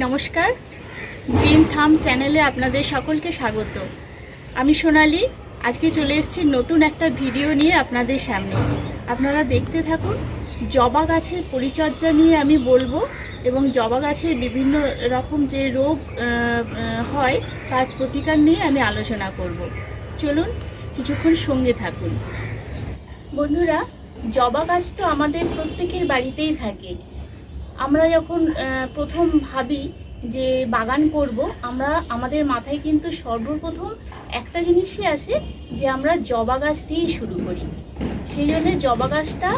নমস্কার। গ্রিন থাম চ্যানেলে আপনাদের সকলকে স্বাগত। আমি সোনালি, আজকে চলে এসেছি নতুন একটা ভিডিও নিয়ে আপনাদের সামনে। আপনারা দেখতে থাকুন, জবা গাছের পরিচর্যা নিয়ে আমি বলব এবং জবা গাছের বিভিন্ন রকম যে রোগ হয়, তার প্রতিকার নিয়ে আমি আলোচনা করব। চলুন, কিছুক্ষণ সঙ্গে থাকুন। বন্ধুরা, জবা গাছ তো আমাদের প্রত্যেকের বাড়িতেই থাকে। আমরা যখন প্রথম ভাবি যে বাগান করব, আমরা, আমাদের মাথায় কিন্তু সর্বপ্রথম একটা জিনিসই আসে যে আমরা জবা গাছ দিয়েই শুরু করি। সেই জন্য জবা গাছটা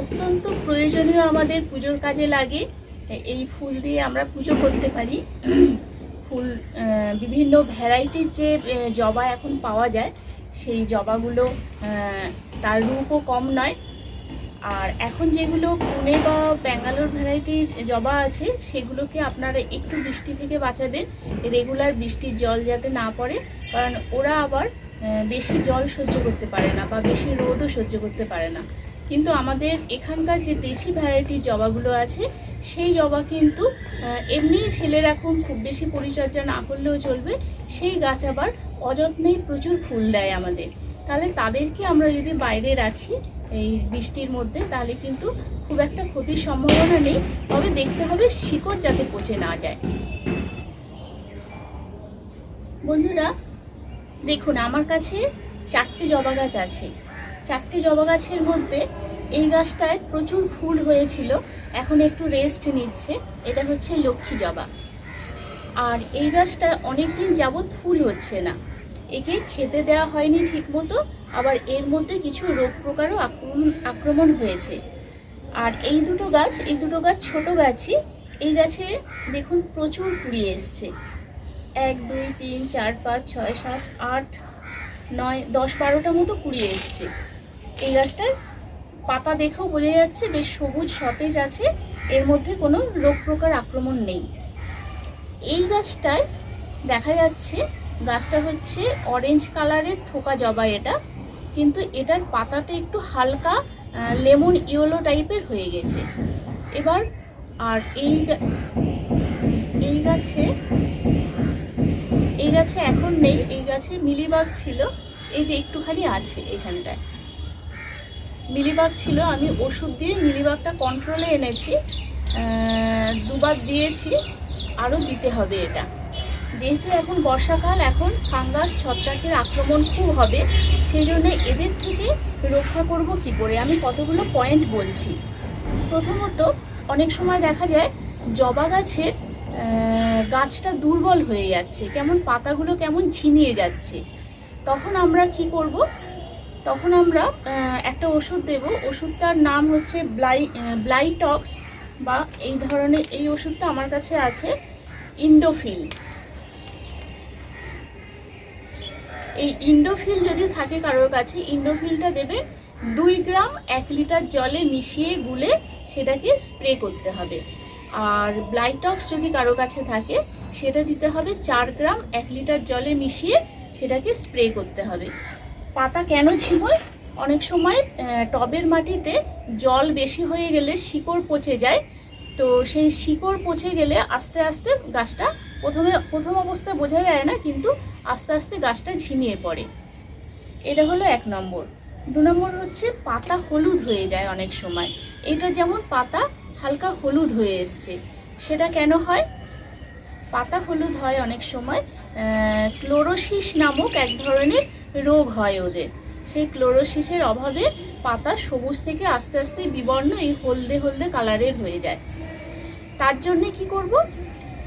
অত্যন্ত প্রয়োজনীয় আমাদের পুজোর কাজে লাগে। এই ফুল দিয়ে আমরা পুজো করতে পারি। ফুল বিভিন্ন ভ্যারাইটির যে জবা এখন পাওয়া যায়, সেই জবাগুলো তার রূপও কম নয়। আর এখন যেগুলো পুনে বা ব্যাঙ্গালোর ভ্যারাইটির জবা আছে, সেগুলোকে আপনারা একটু বৃষ্টি থেকে বাঁচাবেন। রেগুলার বৃষ্টির জল যাতে না পড়ে, কারণ ওরা আবার বেশি জল সহ্য করতে পারে না বা বেশি রোদও সহ্য করতে পারে না। কিন্তু আমাদের এখানকার যে দেশি ভ্যারাইটির জবাগুলো আছে, সেই জবা কিন্তু এমনিই ফেলে রাখুন, খুব বেশি পরিচর্যা না করলেও চলবে। সেই গাছ আবার অযত্নেই প্রচুর ফুল দেয় আমাদের। তাহলে তাদেরকে আমরা যদি বাইরে রাখি এই বৃষ্টির মধ্যে, তাহলে কিন্তু খুব একটা ক্ষতির সম্ভাবনা নেই। তবে দেখতে হবে শিকড় যাতে পচে না যায়। বন্ধুরা, দেখুন, আমার কাছে চারটে জবা গাছ আছে। চারটে জবা গাছের মধ্যে এই গাছটায় প্রচুর ফুল হয়েছিল। এখন একটু রেস্ট নিচ্ছে। এটা হচ্ছে লক্ষ্মী জবা। আর এই গাছটায় অনেকদিন যাবৎ ফুল হচ্ছে না। একে খেতে দেওয়া হয়নি ঠিকমতো, আবার এর মধ্যে কিছু রোগ প্রকারও আক্রমণ আক্রমণ হয়েছে। আর এই দুটো গাছ, এই দুটো গাছ ছোট গাছই, এই গাছে দেখুন প্রচুর কুড়িয়ে এসছে। এক, দুই, তিন, চার, পাঁচ, ছয়, সাত, আট, নয়, দশ, বারোটা মতো কুড়িয়ে এসছে। এই গাছটার পাতা দেখেও বোঝা যাচ্ছে বেশ সবুজ, সতেজ আছে, এর মধ্যে কোনো রোগ প্রকার আক্রমণ নেই। এই গাছটায় দেখা যাচ্ছে গাছটা হচ্ছে অরেঞ্জ কালারের থোকা জবা এটা। কিন্তু এটার পাতাটা একটু হালকা লেমন ইয়েলো টাইপের হয়ে গেছে। এবার আর এই এই গাছে এই গাছে এখন নেই, এই গাছে মিলিবাগ ছিল, এই যে একটুখানি আছে এখানটায়। মিলিবাগ ছিল, আমি ওষুধ দিয়ে মিলিবাগটা কন্ট্রোলে এনেছি দুবার দিয়েছি, আরও দিতে হবে এটা। যেহেতু এখন বর্ষাকাল, এখন ফাঙ্গাস, ছত্রাকের আক্রমণ খুব হবে, সেই জন্য এদের থেকে রক্ষা করব কি করে? আমি কতগুলো পয়েন্ট বলছি। প্রথমত, অনেক সময় দেখা যায় জবা গাছের গাছটা দুর্বল হয়ে যাচ্ছে, কেমন পাতাগুলো কেমন ছিনিয়ে যাচ্ছে। তখন আমরা কি করব? তখন আমরা একটা ওষুধ দেব। ওষুধটার নাম হচ্ছে ব্লাই ব্লাইটক্স বা এই ধরনের এই ওষুধটা আমার কাছে আছে, ইন্ডোফিল। এই ইন্ডোফিল যদি থাকে কারোর কাছে, ইন্ডোফিলটা দেবে দুই গ্রাম এক লিটার জলে মিশিয়ে গুলে সেটাকে স্প্রে করতে হবে। আর ব্লাইটক্স যদি কারোর কাছে থাকে, সেটা দিতে হবে চার গ্রাম এক লিটার জলে মিশিয়ে সেটাকে স্প্রে করতে হবে। পাতা কেন ছিমোয় অনেক সময় টবের মাটিতে জল বেশি হয়ে গেলে শিকড় পচে যায়। তো সেই শিকড় পচে গেলে আস্তে আস্তে গাছটা প্রথমে, প্রথম অবস্থায় বোঝা যায় না, কিন্তু আস্তে আস্তে গাছটা ঝিমিয়ে পড়ে। এটা হলো এক নম্বর। দু নম্বর হচ্ছে পাতা হলুদ হয়ে যায় অনেক সময়। এটা যেমন পাতা হালকা হলুদ হয়ে এসছে। সেটা কেন হয়? পাতা হলুদ হয় অনেক সময় ক্লোরোসিস নামক এক ধরনের রোগ হয় ওদের। সেই ক্লোরোসিসের অভাবে পাতা সবুজ থেকে আস্তে আস্তে বিবর্ণ, এই হলদে হলদে কালারের হয়ে যায়। তার জন্যে কি করব?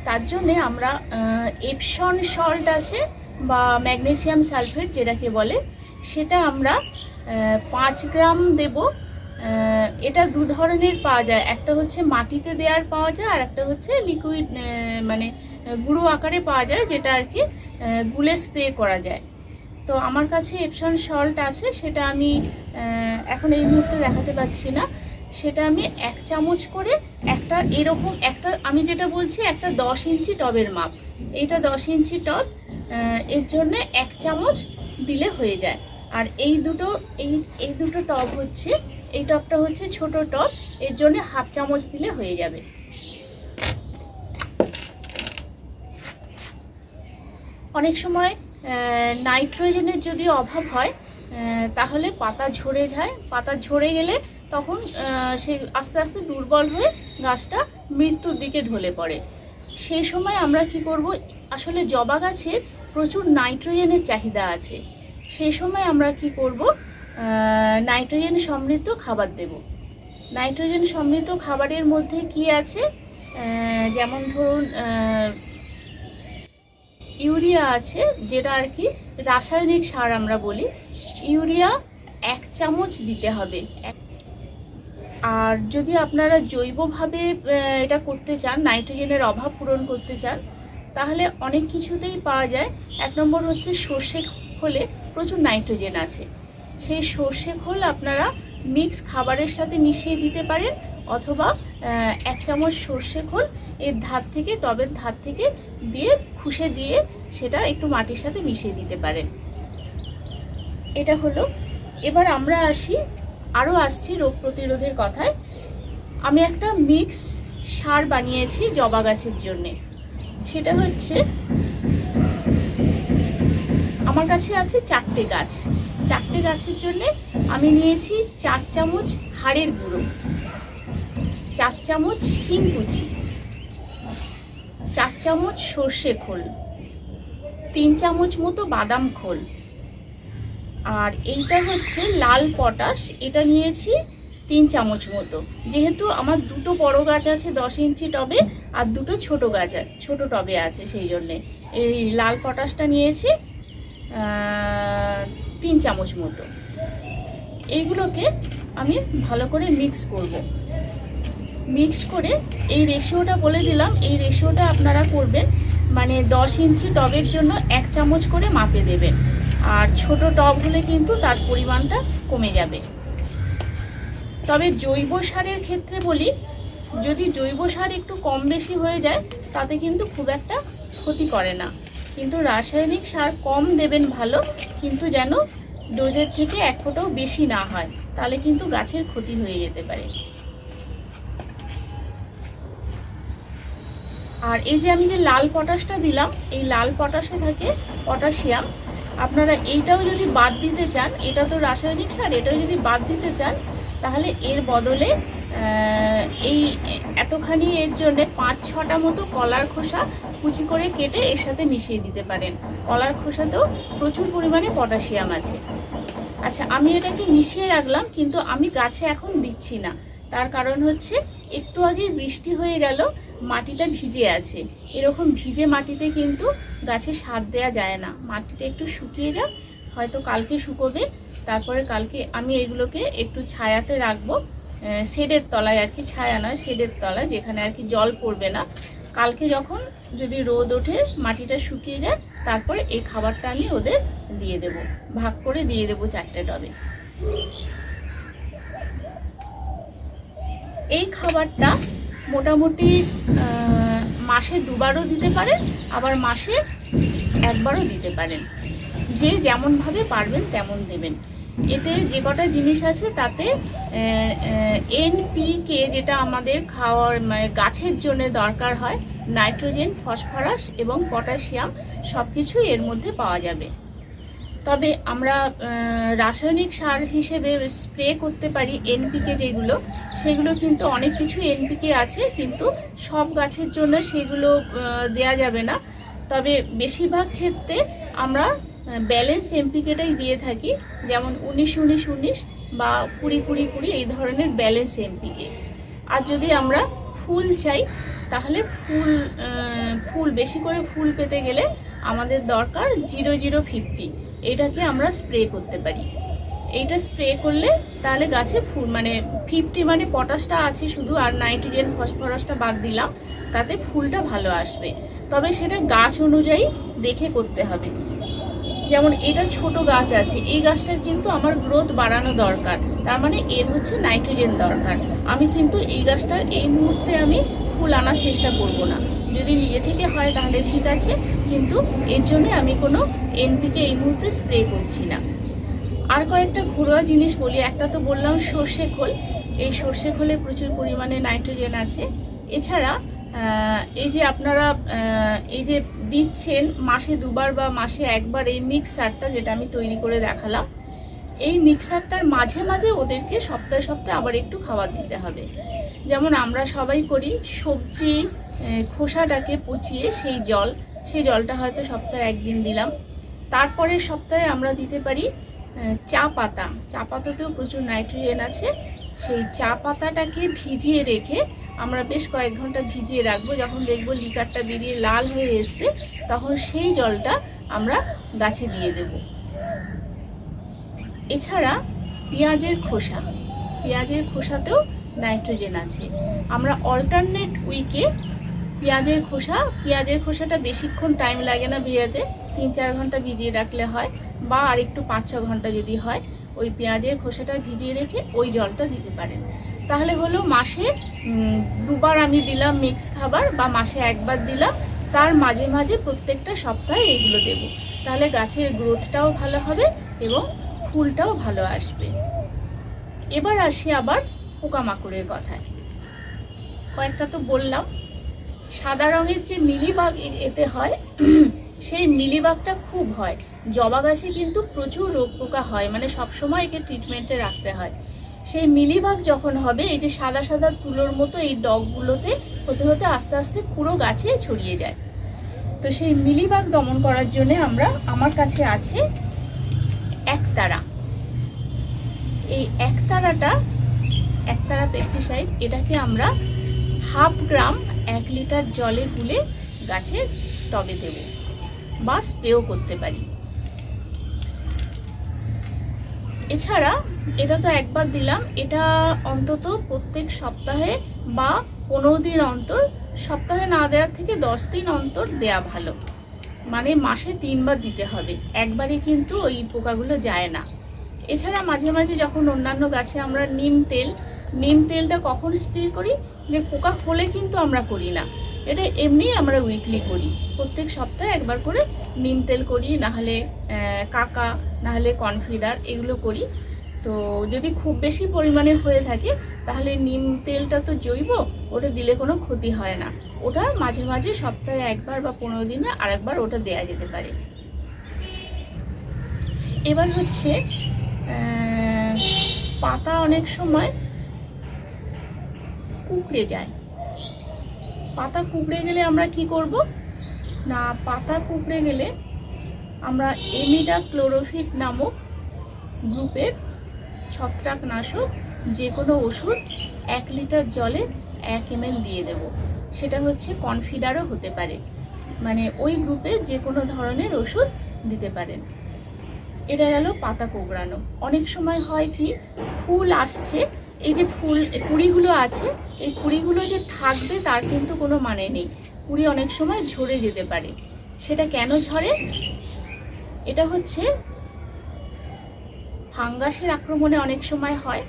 তার জন্যে আমরা এপসন সল্ট আছে বা ম্যাগনেসিয়াম সালফেট যেটাকে বলে, সেটা আমরা পাঁচ গ্রাম দেব। এটা দু ধরনের পাওয়া যায়। একটা হচ্ছে মাটিতে দেওয়ার পাওয়া যায়, আর একটা হচ্ছে লিকুইড মানে গুঁড়ো আকারে পাওয়া যায়, যেটা আর কি গুলে স্প্রে করা যায়। তো আমার কাছে এপসন সল্ট আছে, সেটা আমি এখন এই মুহূর্তে দেখাতে পাচ্ছি না। সেটা আমি এক চামচ করে একটা এরকম, একটা, আমি যেটা বলছি, একটা দশ ইঞ্চি টবের মাপ। এইটা দশ ইঞ্চি টব এর জন্য এক চামচ দিলে হয়ে যায়। আর এই দুটো, এই এই দুটো টব হচ্ছে, এই টবটা হচ্ছে ছোট টব, এর জন্য হাফ চামচ দিলে হয়ে যাবে। অনেক সময় নাইট্রোজেনের যদি অভাব হয় তাহলে পাতা ঝরে যায়। পাতা ঝরে গেলে তখন সে আস্তে আস্তে দুর্বল হয়ে গাছটা মৃত্যুর দিকে ঢলে পড়ে। সেই সময় আমরা কি করব, আসলে জবা গাছে প্রচুর নাইট্রোজেনের চাহিদা আছে। সেই সময় আমরা কি করব? নাইট্রোজেন সমৃদ্ধ খাবার দেব। নাইট্রোজেন সমৃদ্ধ খাবারের মধ্যে কি আছে? যেমন ধরুন ইউরিয়া আছে, যেটা আর কি রাসায়নিক সার আমরা বলি। ইউরিয়া এক চামচ দিতে হবে। আর যদি আপনারা জৈবভাবে এটা করতে চান, নাইট্রোজেনের অভাব পূরণ করতে চান তাহলে অনেক কিছুতেই পাওয়া যায়। এক নম্বর হচ্ছে সর্ষে খোলে প্রচুর নাইট্রোজেন আছে। সেই সর্ষে খোল আপনারা মিক্স খাবারের সাথে মিশিয়ে দিতে পারেন অথবা এক চামচ সর্ষে খোল এর ধার থেকে, টবের ধার থেকে দিয়ে খুশে দিয়ে সেটা একটু মাটির সাথে মিশিয়ে দিতে পারেন। এটা হলো। এবার আমরা আসি আরও আসছি রোগ প্রতিরোধের কথায়। আমি একটা মিক্স সার বানিয়েছি জবা গাছের জন্যে। সেটা হচ্ছে আমার কাছে আছে চারটে গাছ। চারটে গাছের জন্যে আমি নিয়েছি চার চামচ হাড়ের গুঁড়ো, চার চামচ শিংকুচি চার চামচ সর্ষে খোল, তিন চামচ মতো বাদাম খোল। আর এইটা হচ্ছে লাল পটাশ, এটা নিয়েছি তিন চামচ মতো। যেহেতু আমার দুটো বড় গাছ আছে দশ ইঞ্চি টবে আর দুটো ছোট গাছ ছোট টবে আছে সেই জন্যে। এই লাল পটাশটা নিয়েছি তিন চামচ মতো। এইগুলোকে আমি ভালো করে মিক্স করব। মিক্স করে এই রেশিওটা বলে দিলাম, এই রেশিওটা আপনারা করবেন মানে দশ ইঞ্চি টবের জন্য এক চামচ করে মাপে দেবেন। আর ছোট টব হলে কিন্তু তার পরিমাণটা কমে যাবে। তবে জৈব সারের ক্ষেত্রে বলি, যদি জৈব সার একটু কম বেশি হয়ে যায়, তাতে কিন্তু খুব একটা ক্ষতি করে না। কিন্তু রাসায়নিক সার কম দেবেন ভালো, কিন্তু যেন ডোজের থেকে এক ফোঁটাও বেশি না হয়, তাহলে কিন্তু গাছের ক্ষতি হয়ে যেতে পারে। আর এই যে আমি যে লাল পটাশটা দিলাম, এই লাল পটাশে থাকে পটাশিয়াম। আপনারা এইটাও যদি বাদ দিতে চান, এটা তো রাসায়নিক সার, এটাও যদি বাদ দিতে চান তাহলে এর বদলে এই এতখানি এর জন্য পাঁচ ছটা মতো কলার খোসা কুচি করে কেটে এর সাথে মিশিয়ে দিতে পারেন। কলার খোসাতেও প্রচুর পরিমাণে পটাশিয়াম আছে। আচ্ছা আমি এটাকে মিশিয়ে রাখলাম, কিন্তু আমি গাছে এখন দিচ্ছি না। তার কারণ হচ্ছে, একটু আগে বৃষ্টি হয়ে গেল, মাটিটা ভিজে আছে। এরকম ভিজে মাটিতে কিন্তু গাছে সার দেওয়া যায় না। মাটিটা একটু শুকিয়ে যাক, হয়তো কালকে শুকোবে। তারপরে কালকে আমি এগুলোকে একটু ছায়াতে রাখব শেডের তলায় আর কি, ছায়া নয়, শেডের তলায়, যেখানে আর কি জল পড়বে না। কালকে যখন যদি রোদ ওঠে, মাটিটা শুকিয়ে যায়, তারপরে এই খাবারটা আমি ওদের দিয়ে দেব, ভাগ করে দিয়ে দেবো চারটে টবে। এই খাবারটা মোটামুটি মাসে দুবারও দিতে পারেন, আবার মাসে একবারও দিতে পারেন। যে যেমনভাবে পারবেন, তেমন দেবেন। এতে যে কটা জিনিস আছে তাতে এনপিকে যেটা আমাদের খাওয়ার মানে গাছের জন্য দরকার হয়, নাইট্রোজেন, ফসফরাস এবং পটাশিয়াম সব কিছুই এর মধ্যে পাওয়া যাবে। তবে আমরা রাসায়নিক সার হিসেবে স্প্রে করতে পারি এনপিকে যেগুলো, সেগুলো কিন্তু অনেক কিছু এনপিকে আছে, কিন্তু সব গাছের জন্য সেগুলো দেয়া যাবে না। তবে বেশিরভাগ ক্ষেত্রে আমরা ব্যালেন্স এমপিকেটাই দিয়ে থাকি। যেমন উনিশ উনিশ উনিশ বা কুড়ি কুড়ি কুড়ি, এই ধরনের ব্যালেন্স এমপিকে আর যদি আমরা ফুল চাই, তাহলে ফুল ফুল, বেশি করে ফুল পেতে গেলে আমাদের দরকার জিরো জিরো, ফিফটি। এটাকে আমরা স্প্রে করতে পারি। এইটা স্প্রে করলে তাহলে গাছে ফুল মানে ফিফটি মানে পটাশটা আছে শুধু, আর নাইট্রোজেন, ফসফরাসটা বাদ দিলাম, তাতে ফুলটা ভালো আসবে। তবে সেটা গাছ অনুযায়ী দেখে করতে হবে। যেমন এটা ছোট গাছ আছে, এই গাছটার কিন্তু আমার গ্রোথ বাড়ানো দরকার। তার মানে এর হচ্ছে নাইট্রোজেন দরকার। আমি কিন্তু এই গাছটার এই মুহূর্তে আমি ফুল আনার চেষ্টা করব না। যদি নিজে থেকে হয় তাহলে ঠিক আছে, কিন্তু এর জন্য আমি কোনো এনপিকে এই মুহূর্তে স্প্রে করছি না। আর কয়েকটা ঘরোয়া জিনিস বলি, একটা তো বললাম সর্ষে খোল। এই সর্ষে খোলে প্রচুর পরিমাণে নাইট্রোজেন আছে। এছাড়া এই যে আপনারা এই যে দিচ্ছেন মাসে দুবার বা মাসে একবার এই মিক্সারটা যেটা আমি তৈরি করে দেখালাম। এই মিক্সারটার মাঝে মাঝে ওদেরকে সপ্তাহে সপ্তাহে আবার একটু খাবার দিতে হবে। যেমন আমরা সবাই করি, সবজি খোসাটাকে পচিয়ে সেই জল, সেই জলটা হয়তো সপ্তাহে একদিন দিলাম। তারপরের সপ্তাহে আমরা দিতে পারি চা পাতা। চা পাতাতেও প্রচুর নাইট্রোজেন আছে। সেই চা পাতাটাকে ভিজিয়ে রেখে আমরা বেশ কয়েক ঘণ্টা ভিজিয়ে রাখব। যখন দেখব লিকারটা বেরিয়ে লাল হয়ে এসছে, তখন সেই জলটা আমরা গাছে দিয়ে দেব। এছাড়া পেঁয়াজের খোসা। পেঁয়াজের খোসাতেও নাইট্রোজেন আছে। আমরা অল্টারনেট উইকে পেঁয়াজের খোসা, পেঁয়াজের খোসাটা বেশিক্ষণ টাইম লাগে না ভেজাতে, তিন চার ঘণ্টা ভিজিয়ে রাখলে হয় বা আর একটু পাঁচ ছ ঘণ্টা যদি হয়, ওই পেঁয়াজের খোসাটা ভিজিয়ে রেখে ওই জলটা দিতে পারেন। তাহলে হলো মাসে দুবার আমি দিলাম মিক্স খাবার বা মাসে একবার দিলাম, তার মাঝে মাঝে প্রত্যেকটা সপ্তাহে এইগুলো দেব। তাহলে গাছের গ্রোথটাও ভালো হবে এবং ফুলটাও ভালো আসবে। এবার আসি আবার পোকামাকড়ের কথায়। কয়েকটা তো বললাম। সাদা রঙের যে মিলিবাগ এতে হয়, সেই মিলিবাগটা খুব হয়। জবা গাছে কিন্তু প্রচুর রোগ পোকা হয় মানে সবসময় একে ট্রিটমেন্টে রাখতে হয়। সেই মিলিবাগ যখন হবে, এই যে সাদা সাদা তুলোর মতো এই ডগগুলোতে হতে হতে আস্তে আস্তে পুরো গাছে ছড়িয়ে যায়। তো সেই মিলিবাগ দমন করার জন্য আমরা, আমার কাছে আছে একতারা। এই একতারাটা, একতারা পেস্টিসাইড এটাকে আমরা হাফ গ্রাম এক লিটার জলে গুলে গাছের টবে দেব বা স্প্রেও করতে পারি। এছাড়া এটা তো একবার দিলাম, এটা অন্তত প্রত্যেক সপ্তাহে বা পনেরো দিন অন্তর, সপ্তাহে না দেওয়ার থেকে দশ দিন অন্তর দেয়া ভালো। মানে মাসে তিনবার দিতে হবে একবারে কিন্তু ওই পোকাগুলো যায় না। এছাড়া মাঝে মাঝে যখন অন্যান্য গাছে আমরা নিম তেল, নিম তেলটা কখন স্প্রে করি? যে পোকা হলে কিন্তু আমরা করি না। এটা এমনি আমরা উইকলি করি। প্রত্যেক সপ্তাহে একবার করে নিম তেল করি, নাহলে কাকা, নাহলে কনফিডার এগুলো করি। তো যদি খুব বেশি পরিমাণে হয়ে থাকে, তাহলে নিম তেলটা তো জৈব, ওটা দিলে কোনো ক্ষতি হয় না। ওটা মাঝে মাঝে সপ্তাহে একবার বা পনেরো দিনে আরেকবার ওটা দেয়া যেতে পারে। এবার হচ্ছে পাতা অনেক সময় কুকড়ে যায়। পাতা কুকড়ে গেলে আমরা কি করব? না, পাতা কুকড়ে গেলে আমরা এমিডা ক্লোরোফিট নামক গ্রুপের ছত্রাকনাশক যে কোনো ওষুধ এক লিটার জলে এক এম দিয়ে দেব। সেটা হচ্ছে কনফিডারও হতে পারে। মানে ওই গ্রুপে যে কোনো ধরনের ওষুধ দিতে পারেন। এটা গেল পাতা কোঁকড়ানো। অনেক সময় হয় কি, ফুল আসছে এই যে ফুল কুড়িগুলো আছে, এই কুড়িগুলো যে থাকবে তার কিন্তু কোনো মানে নেই। কুড়ি অনেক সময় ঝরে যেতে পারে। সেটা কেন ঝরে? এটা হচ্ছে ফাঙ্গাসের আক্রমণে অনেক সময় হয়।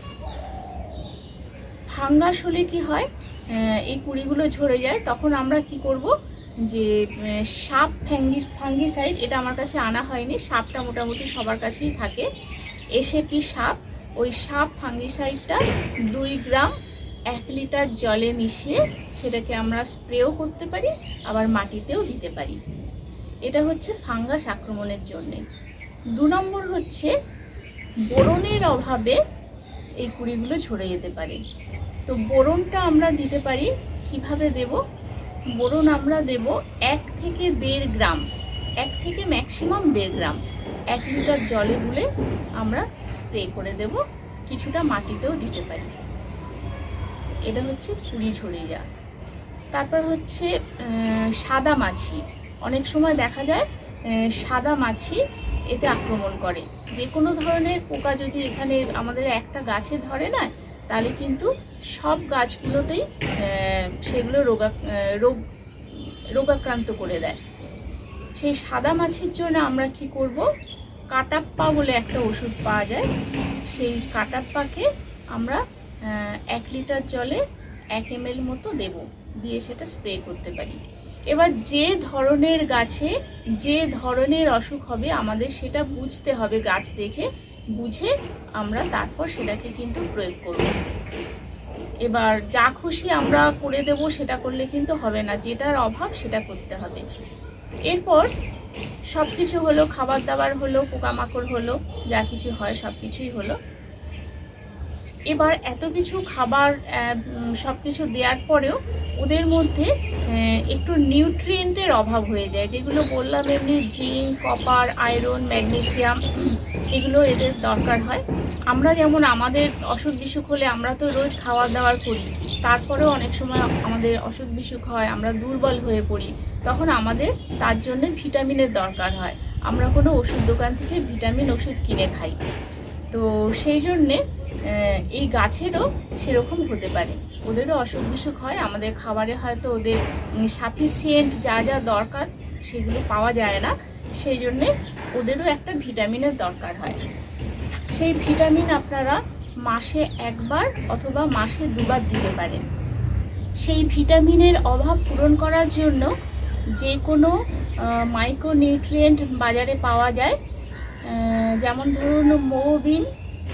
ফাঙ্গাস হলে কি হয়? এই কুড়িগুলো ঝরে যায়, তখন আমরা কি করব? যে সাপ ফ্যাঙ্গি, ফাঙ্গিসাইড, এটা আমার কাছে আনা হয়নি, সাপটা মোটামুটি সবার কাছেই থাকে। এসে কি সাপ ওই সাপ ফাঙ্গিসাইডটা দুই গ্রাম এক লিটার জলে মিশিয়ে সেটাকে আমরা স্প্রেও করতে পারি, আবার মাটিতেও দিতে পারি। এটা হচ্ছে ফাঙ্গাস আক্রমণের জন্যে। দু নম্বর হচ্ছে বোরনের অভাবে এই কুড়িগুলো ঝরে যেতে পারে। তো বোরনটা আমরা দিতে পারি, কীভাবে দেব? বোরন আমরা দেব এক থেকে দেড় গ্রাম। এক থেকে ম্যাক্সিমাম দেড় গ্রাম। এক লিটার জলে গুলে আমরা স্প্রে করে দেব। কিছুটা মাটিতেও দিতে পারি। এটা হচ্ছে কুড়ি ঝরে যাওয়া তারপর হচ্ছে সাদা মাছি। অনেক সময় দেখা যায় সাদা মাছি এতে আক্রমণ করে। যে কোনো ধরনের পোকা যদি এখানে আমাদের একটা গাছে ধরে না, তাহলে কিন্তু সব গাছগুলোতেই সেগুলো রোগা রোগ, রোগাক্রান্ত করে দেয়। সেই সাদা মাছের জন্য আমরা কি করব? কাটাপ্পা বলে একটা ওষুধ পাওয়া যায়। সেই কাটাপ্পাকে আমরা এক লিটার জলে এক এম মতো দেব। দিয়ে সেটা স্প্রে করতে পারি। এবার যে ধরনের গাছে যে ধরনের অসুখ হবে, আমাদের সেটা বুঝতে হবে গাছ দেখে। বুঝে আমরা তারপর সেটাকে কিন্তু প্রয়োগ করব। এবার যা খুশি আমরা করে দেব, সেটা করলে কিন্তু হবে না। যেটার অভাব, সেটা করতে হবে। এরপর সব কিছু হলো খাবার দাবার হলো, পোকামাকড় হলো, যা কিছু হয় সব কিছুই হলো। এবার এত কিছু খাবার সব কিছু দেওয়ার পরেও ওদের মধ্যে একটু নিউট্রিয়েন্টের অভাব হয়ে যায়। যেগুলো বললাম, এমনি জিঙ্ক, কপার, আয়রন, ম্যাগনেসিয়াম, এগুলো এদের দরকার হয়। আমরা যেমন আমাদের অসুখ বিসুখ হলে আমরা তো রোজ খাওয়া দাওয়ার করি, তারপরেও অনেক সময় আমাদের অসুখ বিসুখ হয়, আমরা দুর্বল হয়ে পড়ি, তখন আমাদের তার জন্য ভিটামিনের দরকার হয়। আমরা কোনো ওষুধ দোকান থেকে ভিটামিন ওষুধ কিনে খাই। তো সেই জন্যে এই গাছেরও সেরকম হতে পারে। ওদেরও অসুখ বিসুখ হয়, আমাদের খাবারে হয়তো ওদের সাফিসিয়েন্ট যা যা দরকার সেগুলো পাওয়া যায় না, সেই জন্যে ওদেরও একটা ভিটামিনের দরকার হয়। সেই ভিটামিন আপনারা মাসে একবার অথবা মাসে দুবার দিতে পারেন। সেই ভিটামিনের অভাব পূরণ করার জন্য যে কোনো মাইক্রোনিউট্রিয়েন্ট বাজারে পাওয়া যায়। যেমন ধরুন মোবিন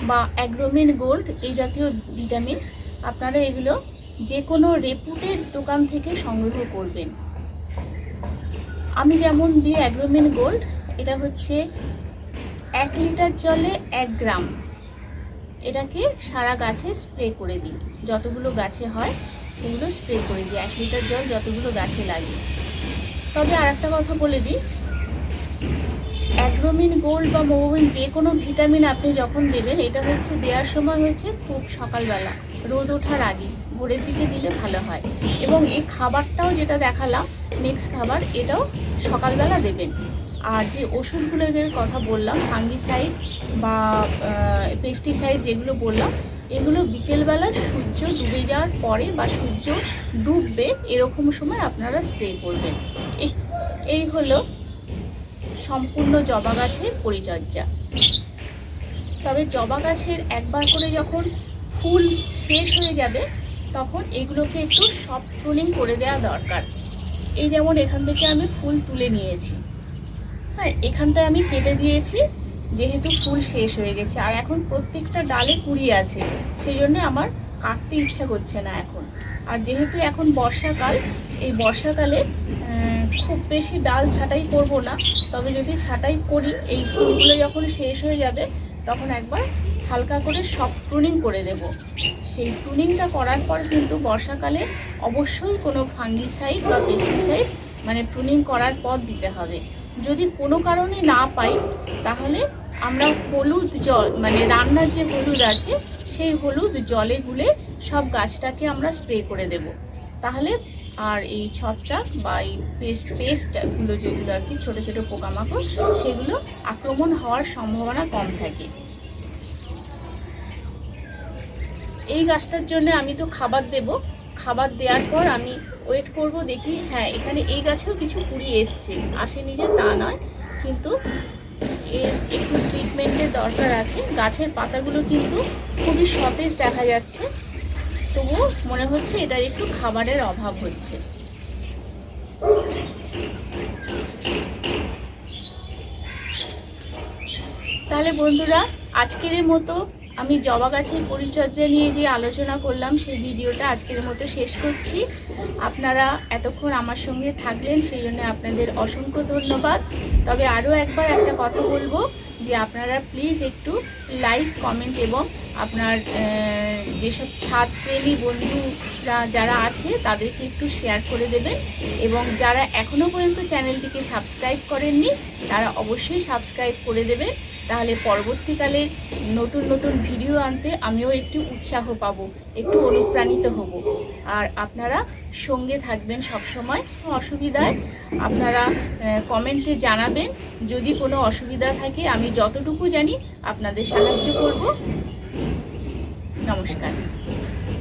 বা অ্যাগ্রোমিন গোল্ড এই জাতীয় ভিটামিন আপনারা এগুলো যে কোনো রেপুটেড দোকান থেকে সংগ্রহ করবেন। আমি যেমন দিই অ্যাগ্রোমিন গোল্ড, এটা হচ্ছে এক লিটার জলে এক গ্রাম। এটাকে সারা গাছে স্প্রে করে দিই। যতগুলো গাছে হয়, সেগুলো স্প্রে করে দিই। এক লিটার জল যতগুলো গাছে লাগে। তবে আর একটা কথা বলে দিই। অ্যাগ্রোমিন গোল্ড বা মোবিন যে কোনো ভিটামিন আপনি যখন দেবেন, এটা হচ্ছে দেওয়ার সময় হচ্ছে খুব সকালবেলা। রোদ ওঠার আগে। ভোরের দিকে দিলে ভালো হয়। এবং এই খাবারটাও যেটা দেখালাম মিক্স খাবার, এটাও সকালবেলা দেবেন। আর যে ওষুধগুলোর কথা বললাম ফাঙ্গিসাইড বা পেস্টিসাইড যেগুলো বললাম, এগুলো বিকেলবেলা সূর্য ডুবে যাওয়ার পরে বা সূর্য ডুববে এরকম সময় আপনারা স্প্রে করবেন। এই- হলো সম্পূর্ণ জবা গাছের পরিচর্যা। তবে জবা গাছের একবার করে যখন ফুল শেষ হয়ে যাবে, তখন এগুলোকে একটু সফট প্রুনিং করে দেওয়া দরকার। এই যেমন এখান থেকে আমি ফুল তুলে নিয়েছি। হ্যাঁ এখানটায় আমি কেটে দিয়েছি, যেহেতু ফুল শেষ হয়ে গেছে। আর এখন প্রত্যেকটা ডালে কুড়ি আছে, সেই জন্য আমার কাটতে ইচ্ছা করছে না এখন। আর যেহেতু এখন বর্ষাকাল, এই বর্ষাকালে খুব বেশি ডাল ছাঁটাই করব না। তবে যদি ছাটাই করি, এই ফুলগুলো যখন শেষ হয়ে যাবে, তখন একবার হালকা করে সফট প্রুনিং করে দেব। সেই প্রুনিংটা করার পর কিন্তু বর্ষাকালে অবশ্যই কোনো ফাঙ্গিসাইড বা পেস্টিসাইড মানে প্রুনিং করার পর দিতে হবে। যদি কোনো কারণে না পাই, তাহলে আমরা হলুদ জল মানে রান্নার যে হলুদ আছে, সেই হলুদ জলে গুলে সব গাছটাকে আমরা স্প্রে করে দেব। তাহলে আর এই ছত্রাক বা এই পেস্ট, পেস্টগুলো যেগুলো আর কি, ছোটো ছোটো পোকামাকড়, সেগুলো আক্রমণ হওয়ার সম্ভাবনা কম থাকে। এই গাছটার জন্য আমি তো খাবার দেব। খাবার দেওয়ার পর আমি ওয়েট করব, দেখি হ্যাঁ এখানে এই গাছেও কিছু কুড়ি এসছে। আসেনি যে তা নয়, কিন্তু এর একটু ট্রিটমেন্টের দরকার আছে। গাছের পাতাগুলো কিন্তু খুবই সতেজ দেখা যাচ্ছে, তবুও মনে হচ্ছে এটার একটু খাবারের অভাব হচ্ছে। তাহলে বন্ধুরা, আজকের মতো আমি জবা গাছের পরিচর্যা নিয়ে যে আলোচনা করলাম, সেই ভিডিওটা আজকের মতো শেষ করছি। আপনারা এতক্ষণ আমার সঙ্গে থাকলেন, সেই জন্য আপনাদের অসংখ্য ধন্যবাদ। তবে আরও একবার একটা কথা বলব যে আপনারা প্লিজ একটু লাইক কমেন্ট এবং আপনার যেসব ছাদ প্রেমী বন্ধুরা যারা আছে, তাদেরকে একটু শেয়ার করে দেবেন এবং যারা এখনও পর্যন্ত চ্যানেলটিকে সাবস্ক্রাইব করেননি, তারা অবশ্যই সাবস্ক্রাইব করে দেবেন। তাহলে পরবর্তীকালে নতুন নতুন ভিডিও আনতে আমিও একটু উৎসাহ পাব, একটু অনুপ্রাণিত হব। আর আপনারা সঙ্গে থাকবেন সবসময় অসুবিধায়। আপনারা কমেন্টে জানাবেন। যদি কোনো অসুবিধা থাকে, আমি যতটুকু জানি আপনাদের সাহায্য করব। নমস্কার।